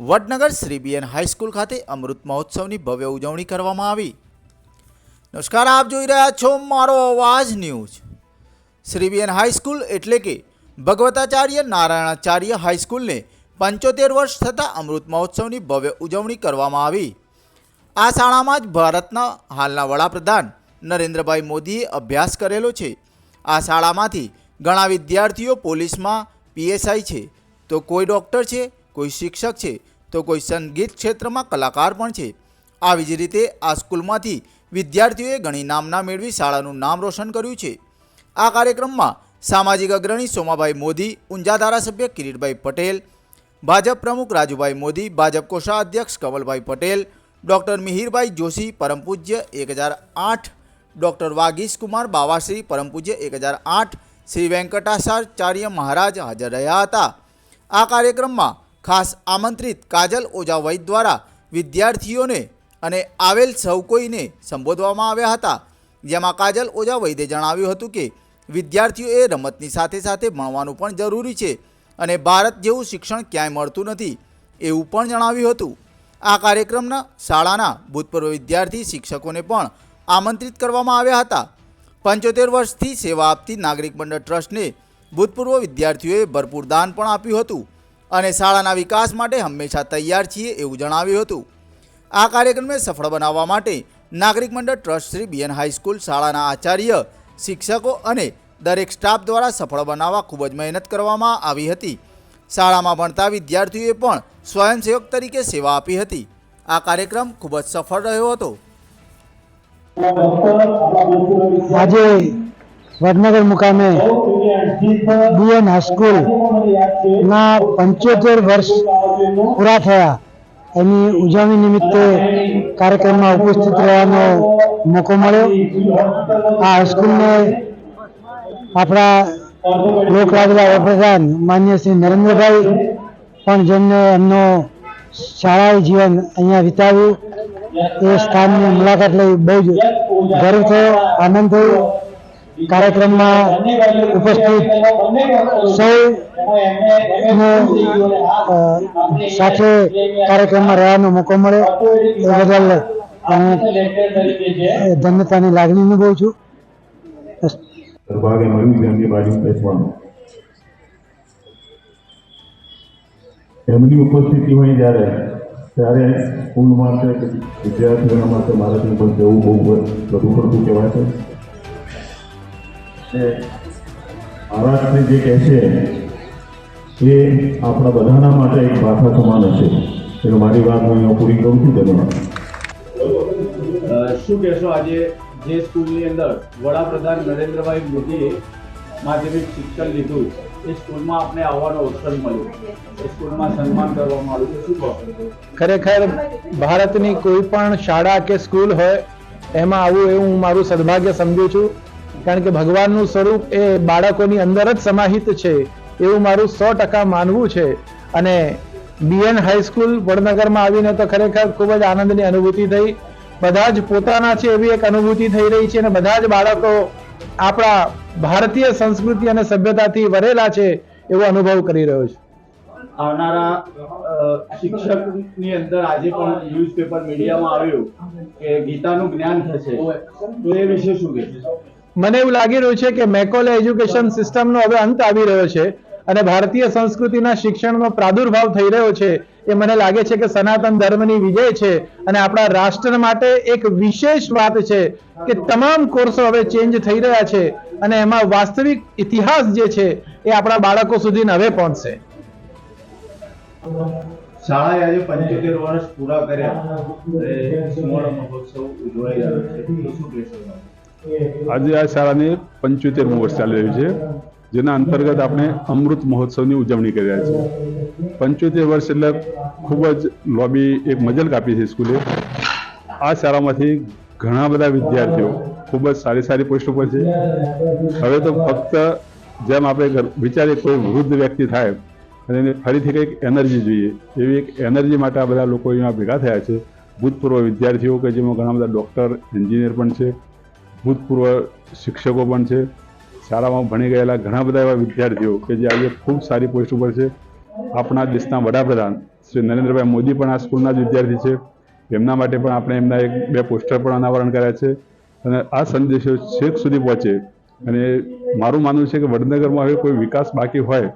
Vadnagar Shri BN high school ખાતે અમૃત મહોત્સવની ભવ્ય ઉજવણી કરવામાં આવી. નમસ્કાર, આપ જોઈ રહ્યા છો મારો અવાજ ન્યૂઝ. શ્રી બીએન હાઈસ્કૂલ એટલે કે ભગવતાચાર્ય નારાયણાચાર્ય હાઈસ્કૂલને પંચોતેર વર્ષ થતાં અમૃત મહોત્સવની ભવ્ય ઉજવણી કરવામાં આવી. આ શાળામાં જ ભારતના હાલના વડાપ્રધાન નરેન્દ્રભાઈ મોદીએ અભ્યાસ કરેલો છે. આ શાળામાંથી ઘણા વિદ્યાર્થીઓ પોલીસમાં પીએસઆઈ છે. તો કોઈ ડૉક્ટર છે? કોઈ શિક્ષક છે, તો કોઈ સંગીત ક્ષેત્રમાં કલાકાર પણ છે. આવી જ રીતે આ સ્કૂલમાંથી વિદ્યાર્થીઓએ ઘણી નામના મેળવી શાળાનું નામ રોશન કર્યું છે. આ કાર્યક્રમમાં સામાજિક અગ્રણી સોમાભાઈ મોદી, ઊંઝા ધારાસભ્ય કિરીટભાઈ પટેલ, ભાજપ પ્રમુખ રાજુભાઈ મોદી, ભાજપ કોષાધ્યક્ષ કમલભાઈ પટેલ, ડૉક્ટર મિહિરભાઈ જોશી, પરમ પૂજ્ય એક હજાર આઠ, ડૉક્ટર વાગીશ કુમાર બાવાશ્રી, પરમ પૂજ્ય એક હજાર આઠ, શ્રી વેંકટાચાર્ય મહારાજ હાજર રહ્યા હતા. આ કાર્યક્રમમાં ખાસ આમંત્રિત કાજલ ઓઝા વૈદ દ્વારા વિદ્યાર્થીઓને અને આવેલ સૌ કોઈને સંબોધવામાં આવ્યા હતા. જેમાં કાજલ ઓઝા વૈદે જણાવ્યું હતું કે, વિદ્યાર્થીઓએ રમતની સાથે સાથે ભણવાનું પણ જરૂરી છે અને ભારત જેવું શિક્ષણ ક્યાંય મળતું નથી, એવું પણ જણાવ્યું હતું. આ કાર્યક્રમના શાળાના ભૂતપૂર્વ વિદ્યાર્થી શિક્ષકોને પણ આમંત્રિત કરવામાં આવ્યા હતા. પંચોતેર વર્ષથી સેવા આપતી નાગરિક મંડળ ટ્રસ્ટને ભૂતપૂર્વ વિદ્યાર્થીઓએ ભરપૂર દાન પણ આપ્યું હતું. અને શાળાના વિકાસ માટે હંમેશા તૈયાર છીએ એવું જણાવ્યું હતું. આ કાર્યક્રમને સફળ બનાવવા માટે નાગરિક મંડળ ટ્રસ્ટ શ્રી બીએન હાઈસ્કૂલ શાળાના આચાર્ય, શિક્ષકો અને દરેક સ્ટાફ દ્વારા સફળ બનાવવા ખૂબ જ મહેનત કરવામાં આવી હતી. શાળામાં ભણતા વિદ્યાર્થીઓએ પણ સ્વયંસેવક તરીકે સેવા આપી હતી. આ કાર્યક્રમ ખૂબ જ સફળ રહ્યો હતો. આજે વડનગર મુકામે બીએન હાઈસ્કૂલ ના પંચોતેર વર્ષ પૂરા થયા. એની ઉજવણી નિમિત્તે કાર્યક્રમમાં ઉપસ્થિત રહેવાનો મોકો મળ્યો. આ હાઈસ્કૂલને આપણા લોકલાગલા વડાપ્રધાન માન્ય શ્રી નરેન્દ્રભાઈ પણ જેમને એમનો શાળાઈ જીવન અહીંયા વિતાવ્યું, એ સ્થાનની મુલાકાત લઈ બહુ જ ગર્વ થયો, આનંદ થયો. કાર્યક્રમમાં ઉપસ્થિત સૌ સાથે કાર્યક્રમમાં રહેવાનો મોકો મળ્યો. એ બદલ હું ધન્યતાની લાગણી અનુભવું છું. દરબારે મળ્યું છે, એમની ઉપસ્થિતિ હોય ત્યારે ત્યારે સ્કૂલ માટે વિદ્યાર્થીઓના માટે મારાથી પણ જવું બહુ વધુ પડતું કહેવાય છે. મહારાષ્ટ્રને જે કહે છે એ આપણા બધાના માટે એક ભાષા સમાન હશે. એટલે મારી વાત હું અહીંયા પૂરી કરું છું. ધન્યવાદ. શું કહેશો આજે જે સ્કૂલની અંદર વડાપ્રધાન નરેન્દ્રભાઈ મોદીએ માધ્યમિક શિક્ષણ લીધું એ સ્કૂલમાં આપણે આવવાનો અવસર મળ્યો. એ સ્કૂલમાં સન્માન કરવામાં આવ્યું શું કહો? ખરેખર ભારતની કોઈ પણ શાળા કે સ્કૂલ હોય એમાં આવું એવું હું મારું સદભાગ્ય સમજુ છું. કારણ કે ભગવાનનું સ્વરૂપ એ બાળકોની અંદર જ સમાહિત છે, એવું મારું સો ટકા માનવું છે. અને બીએન હાઈસ્કૂલ વડનગરમાં આવીને તો ખરેખર ખૂબ જ આનંદની અનુભૂતિ થઈ. બધા જ પોતાના છે એવી એક અનુભૂતિ થઈ રહી છે અને બધા જ બાળકો આપણા ભારતીય સંસ્કૃતિ અને સભ્યતાથી વરેલા છે એવો અનુભવ કરી રહ્યો છું. આવનારા શિક્ષકની અંદર આજે પણ ન્યૂઝપેપર મીડિયામાં આવ્યું કે ગીતાનું જ્ઞાન થશે. તો એ વિશે શું કહેશો? મને એવું લાગી રહ્યું છે કે મેકોલે એજ્યુકેશન સિસ્ટમનો હવે અંત આવી રહ્યો છે અને ભારતીય સંસ્કૃતિના શિક્ષણનો પ્રાદુર્ભાવ થઈ રહ્યો છે એ મને લાગે છે કે સનાતન ધર્મની વિજય છે અને આપણા રાષ્ટ્ર માટે એક વિશેષ વાત છે કે તમામ કોર્સો હવે ચેન્જ થઈ રહ્યા છે અને એમાં વાસ્તવિક ઇતિહાસ જે છે એ આપણા બાળકો સુધી હવે પહોંચશે. શાળાએ આજે પંચોતેર વર્ષ પૂરા કર્યા. સુવર્ણ મહોત્સવ ઉજવાઈ રહ્યો છે. તો શું કહેશો? આજે આ શાળાને પંચોતેરમું વર્ષ ચાલી રહ્યું છે, જેના અંતર્ગત આપણે અમૃત મહોત્સવની ઉજવણી કરી રહ્યા છીએ. પંચોતેર વર્ષ એટલે ખૂબ જ લોબી એક મજલ કાપી છે સ્કૂલે. આ શાળામાંથી ઘણા બધા વિદ્યાર્થીઓ ખૂબ જ સારી સારી પોસ્ટ ઉપર છે. હવે તો ફક્ત જેમ આપણે વિચારીએ કોઈ વૃદ્ધ વ્યક્તિ થાય અને એને ફરીથી કંઈક એનર્જી જોઈએ, એવી એક એનર્જી માટે આ બધા લોકો અહીંયા ભેગા થયા છે. ભૂતપૂર્વ વિદ્યાર્થીઓ કે જેમાં ઘણા બધા ડૉક્ટર, એન્જિનિયર પણ છે. ભૂતપૂર્વ શિક્ષકો પણ છે. શાળામાં ભણી ગયેલા ઘણા બધા એવા વિદ્યાર્થીઓ કે જે આજે ખૂબ સારી પોસ્ટ ઉપર છે. આપણા દેશના વડાપ્રધાન શ્રી નરેન્દ્રભાઈ મોદી પણ આ સ્કૂલના જ વિદ્યાર્થી છે. એમના માટે પણ આપણે એમના એક બે પોસ્ટર પણ અનાવરણ કર્યા છે. અને આ સંદેશો છેક સુધી પહોંચે. અને મારું માનવું છે કે વડનગરમાં હવે કોઈ વિકાસ બાકી હોય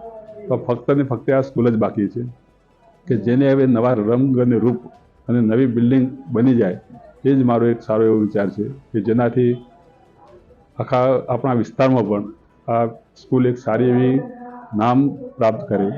તો ફક્ત ને ફક્ત આ સ્કૂલ જ બાકી છે. કે જેને હવે નવા રંગ અને રૂપ અને નવી બિલ્ડિંગ બની જાય, એ જ મારો એક સારો એવો વિચાર છે કે જેનાથી આખા આપણા વિસ્તારમાં પણ આ સ્કૂલ એક સારી એવી નામ પ્રાપ્ત કરે.